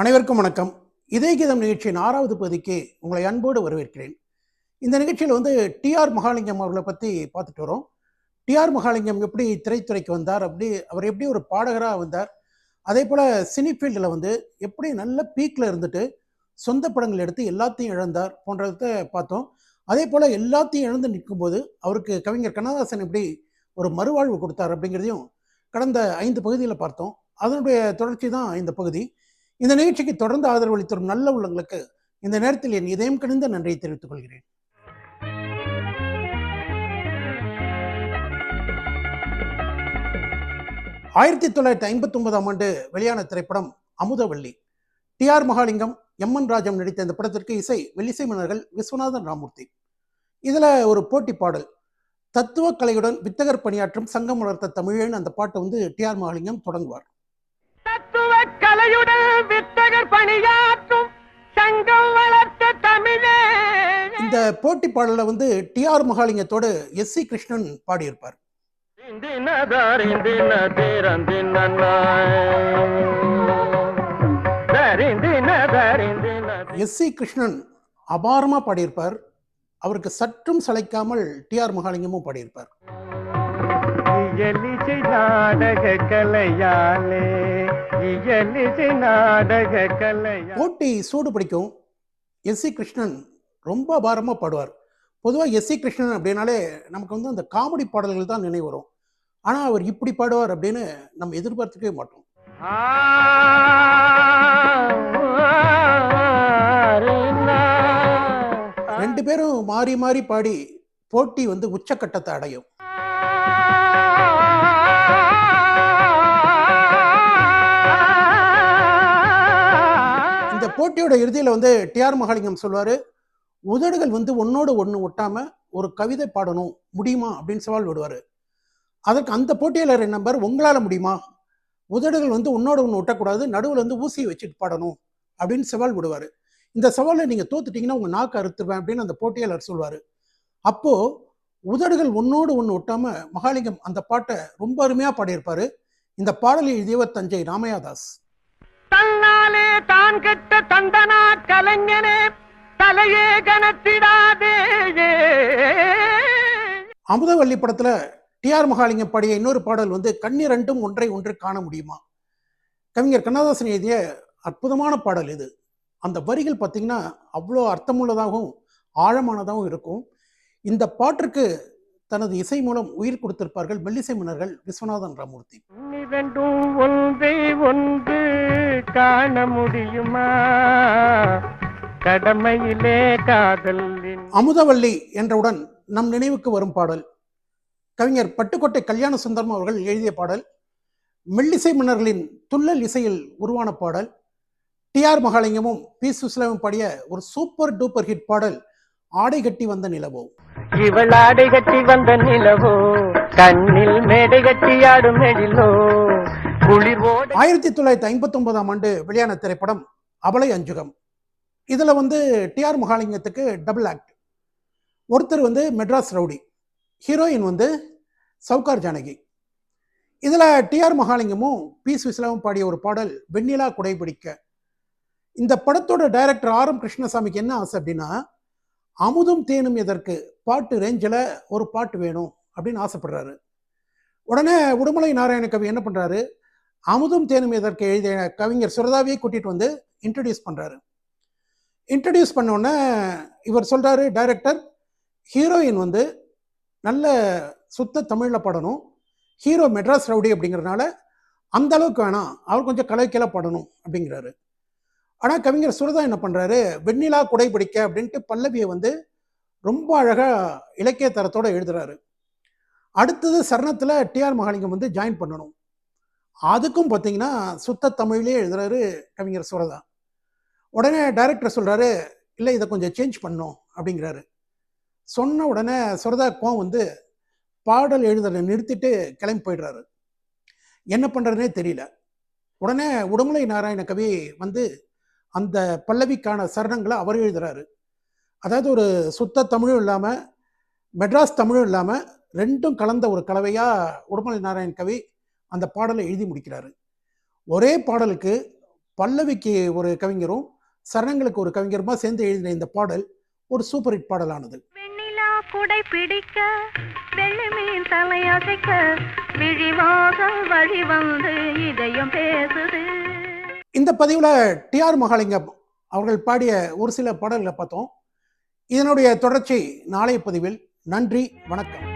அனைவருக்கும் வணக்கம். இதே கீதம் நிகழ்ச்சியின் ஆறாவது பகுதிக்கு உங்களை அன்போடு வரவேற்கிறேன். இந்த நிகழ்ச்சியில் வந்து டிஆர் மகாலிங்கம் அவர்களை பற்றி பார்த்துட்டு வரோம். டிஆர் மகாலிங்கம் எப்படி திரைத்துறைக்கு வந்தார்? அப்படி அவர் எப்படி ஒரு பாடகராக வந்தார்? அதே போல் சினி ஃபீல்டில் வந்து எப்படி நல்ல பீக்கில் இருந்துட்டு சொந்த படங்கள் எடுத்து எல்லாத்தையும் இழந்தார் போன்றதை பார்த்தோம். அதே போல் எல்லாத்தையும் இழந்து நிற்கும்போது அவருக்கு கவிஞர் கண்ணதாசன் எப்படி ஒரு மறுவாழ்வு கொடுத்தார் அப்படிங்கிறதையும் கடந்த ஐந்து பகுதியில் பார்த்தோம். அதனுடைய தொடர்ச்சி தான் இந்த பகுதி. இந்த நிகழ்ச்சிக்கு தொடர்ந்து ஆதரவு அளித்து வரும் நல்ல உள்ளங்களுக்கு இந்த நேரத்தில் என் இதயம் கணிந்த நன்றியை தெரிவித்துக் கொள்கிறேன். ஆயிரத்தி தொள்ளாயிரத்தி ஐம்பத்தி ஒன்பதாம் ஆண்டு வெளியான திரைப்படம் Amudhavalli. T R Mahalingam M N Rajam நடித்த இந்த படத்திற்கு இசை வெள்ளிசை மன்னர்கள் விஸ்வநாதன் ராமூர்த்தி. இதில் ஒரு போட்டி பாடல். தத்துவ கலையுடன் வித்தகர் பணியாற்றும் சங்கம் வளர்த்த தமிழன் அந்த பாட்டை வந்து டி ஆர் மகாலிங்கம் தொடங்குவார். வித்தகர் பணியாற்றும் சங்கம் வளர்த்த தமிழே. இந்த போட்டி பாடலை வந்து டி ஆர் மகாலிங்கத்தோடு எஸ் சி கிருஷ்ணன் பாடியிருப்பார். எஸ் சி கிருஷ்ணன் அபாரமா பாடியிருப்பார். அவருக்கு சற்றும் சளைக்காமல் டி ஆர் மகாலிங்கமும் பாடியிருப்பார். நாடக கலையாலே. போட்டி சூடு பிடிக்கும் எஸ் சி கிருஷ்ணன் ரொம்ப அபாரமா பாடுவார் பொதுவாக எஸ் சி கிருஷ்ணன் அப்படின்னாலே நமக்கு வந்து அந்த காமெடி பாடல்கள் தான் நினைவு வரும் ஆனால் அவர் இப்படி பாடுவார் அப்படின்னு நம்ம எதிர்பார்த்துக்கவே மாட்டோம் ரெண்டு பேரும் மாறி மாறி பாடி போட்டி வந்து உச்சக்கட்டத்தை அடையும் போட்டியோட இறுதியில் வந்து டிஆர் மகாலிங்கம் சொல்வார் உதடுகள் வந்து ஒன்னோடு ஒன்று ஒட்டாமல் ஒரு கவிதை பாடணும் முடியுமா? அப்படின்னு சவால் விடுவார். அதற்கு அந்த போட்டியாளர் நம்பர் உங்களால் முடியுமா? உதடுகள் வந்து உன்னோட ஒன்று ஒட்டக்கூடாது நடுவில் வந்து ஊசியை வச்சுட்டு பாடணும் அப்படின்னு சவால் விடுவார். இந்த சவாலை நீங்கள் தோத்துட்டிங்கன்னா உங்கள் நாக்கு அறுத்துருவேன் அப்படின்னு அந்த போட்டியாளர் சொல்வார். அப்போது உதடுகள் ஒன்னோடு ஒன்று ஒட்டாமல் மகாலிங்கம் அந்த பாட்டை ரொம்ப அருமையாக பாடியிருப்பார். இந்த பாடலை எழுதியவர் தஞ்சை ராமையாதாஸ். தன்னாலே தான் கெட்ட தந்தனா கலைஞனே தலையே கணத்திடாதே அமுதவள்ளி படத்துல டிஆர் மகாலிங்கம் பாடிய இன்னொரு பாடல் வந்து கண்ணிரண்டும் ஒன்றை ஒன்று காண முடியுமா? கவிஞர் கண்ணதாசன் எழுதிய அற்புதமான பாடல் இது. அந்த வரிகள் பார்த்தீங்கன்னா அவ்வளோ அர்த்தமுள்ளதாகவும் ஆழமானதாகவும் இருக்கும். இந்த பாட்டிற்கு தனது இசை மூலம் உயிர் கொடுத்திருப்பார்கள் மெல்லிசை மன்னர்கள் விஸ்வநாதன் ராமூர்த்தி. இரண்டும் ஒன்றை ஒன்று காண முடியுமா? கடமையிலே காதலின் அமுதவள்ளி என்றவுடன் நம் நினைவுக்கு வரும் பாடல். கவிஞர் பட்டுக்கோட்டை கல்யாண சுந்தரம் அவர்கள் எழுதிய பாடல். மெல்லிசை மன்னர்களின் துள்ளல் இசையில் உருவான பாடல். டிஆர் மகாலிங்கமும் பி சுஸ்லாமும் பாடிய ஒரு சூப்பர் டூப்பர் ஹிட் பாடல். ஆடை கட்டி வந்த நிலவோ. இவள் ஆடை கட்டி வந்த நிலவோ? கண்ணில் மேடை கட்டி ஆடும் எழிலோ? குளிர்வோடு ஆயிரத்தி தொள்ளாயிரத்தி ஐம்பத்தி ஒன்பதாம் ஆண்டு வெளியான திரைப்படம் அபலை அஞ்சுகம். இதில் வந்து டிஆர் மகாலிங்கத்துக்கு டபுள் ஆக்ட் ஒருத்தர் வந்து மெட்ராஸ் ரவுடி ஹீரோயின் வந்து சவுகார் ஜானகி. இதில் டிஆர் மகாலிங்கமும் பி சுவிஸ்லாவும் பாடிய ஒரு பாடல் வெண்ணிலா குடைபிடிக்க. இந்த படத்தோட டைரக்டர் ஆர் எம் கிருஷ்ணசாமிக்கு என்ன ஆசை அப்படின்னா அமுதும் தேனும் எதற்கு? பாட்டு ரேஞ்சில் ஒரு பாட்டு வேணும் அப்படின்னு ஆசைப்படுறாரு. உடனே உடுமலை நாராயண கவி என்ன பண்ணுறாரு அமுதும் தேனும் எதற்கு எழுதிய கவிஞர் சுரதாவையே கூட்டிகிட்டு வந்து இன்ட்ரடியூஸ் பண்ணுறாரு இன்ட்ரடியூஸ் பண்ண உடனே இவர் சொல்கிறாரு டைரக்டர் ஹீரோயின் வந்து நல்ல சுத்த தமிழில் பாடணும். ஹீரோ மெட்ராஸ் ரவுடி அப்படிங்கிறதுனால அந்த அளவுக்கு வேணாம். அவர் கொஞ்சம் கலைக்கெல்லாம் பாடணும் அப்படிங்கிறாரு. ஆனால் கவிஞர் சுரதா என்ன பண்ணுறாரு வெண்ணிலா குடைபிடிக்க அப்படின்ட்டு பல்லவியை வந்து ரொம்ப அழகாக இலக்கிய தரத்தோட எழுதுறாரு. அடுத்தது சரணத்தில் டிஆர் மகாலிங்கம் வந்து ஜாயின் பண்ணணும். அதுக்கும் பார்த்தீங்கன்னா சுத்த தமிழ்லேயே எழுதுறாரு கவிஞர் சுரதா. உடனே டைரக்டர் சொல்கிறாரு இல்லை இதை கொஞ்சம் சேஞ்ச் பண்ணும் அப்படிங்கிறாரு. சொன்ன உடனே சுரதா கோவம் வந்து பாடல் எழுதுறதை நிறுத்திட்டு கிளம்பி போயிடுறாரு. என்ன பண்ணுறதுனே தெரியல. உடனே உடுமலை நாராயண கவி வந்து அந்த பல்லவிக்கான சரணங்களை அவர் எழுதுறாரு. அதாவது ஒரு சுத்த தமிழும் இல்லாமல் மெட்ராஸ் தமிழும் இல்லாமல் ரெண்டும் கலந்த ஒரு கலவையாக உடுமலை நாராயண் கவி அந்த பாடலை எழுதி முடிக்கிறாரு. ஒரே பாடலுக்கு பல்லவிக்கு ஒரு கவிஞரும் சரணங்களுக்கு ஒரு கவிஞருமா சேர்ந்து எழுதின இந்த பாடல் ஒரு சூப்பர் ஹிட் பாடலானது. குடை பிடிக்க வெள்ளி மீன் தலையசைக்க விழிவாக வழி வந்து இதயம் பேசுது. இந்த பதிவில் டிஆர் மகாலிங்கம் அவர்கள் பாடிய ஒரு சில பாடல்களை பார்த்தோம். இதனுடைய தொடர்ச்சி நாளைய பதிவில். நன்றி வணக்கம்.